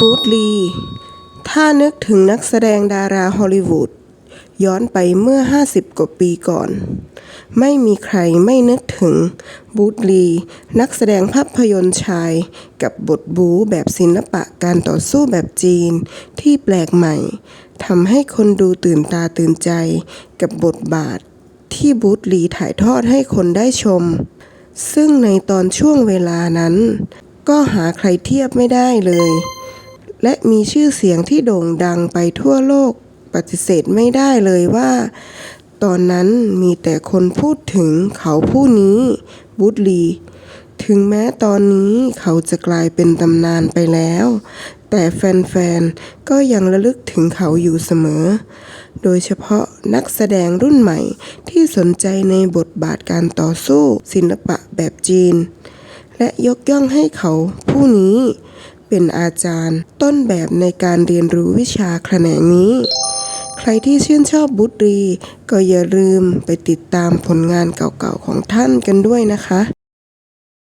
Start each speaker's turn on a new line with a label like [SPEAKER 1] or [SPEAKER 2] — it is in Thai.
[SPEAKER 1] บูธลี ถ้านึกถึงนักแสดงดาราฮอลลีวูดย้อนไปเมื่อ 50 กว่าปีก่อน ไม่มีใครไม่นึกถึงบูธลี นักแสดงภาพยนตร์ชาย กับบทบูแบบศิลปะการต่อสู้แบบจีนที่แปลกใหม่ทำให้คนดูตื่นตาตื่นใจกับบทบาท ที่บูธลีถ่ายทอดให้คนได้ชม ซึ่งในตอนช่วงเวลานั้น ก็หาใครเทียบไม่ได้เลย และมีชื่อเสียงที่โด่งดังไปทั่วโลกปฏิเสธไม่ได้เลยว่า ตอนนั้นมีแต่คนพูดถึงเขาผู้นี้บูธลี ถึงแม้ตอนนี้เขาจะกลายเป็นตำนานไปแล้ว แต่แฟนๆ ก็ยังระลึกถึงเขาอยู่เสมอ โดยเฉพาะนักแสดงรุ่นใหม่ที่สนใจในบทบาทการต่อสู้ศิลปะแบบจีน และยกย่องให้เขาผู้นี้ เป็นอาจารย์ ต้นแบบในการเรียนรู้วิชาแขนงนี้ ใครที่ชื่นชอบบุตรี ก็อย่าลืมไปติดตามผลงานเก่าๆของท่านกันด้วยนะคะ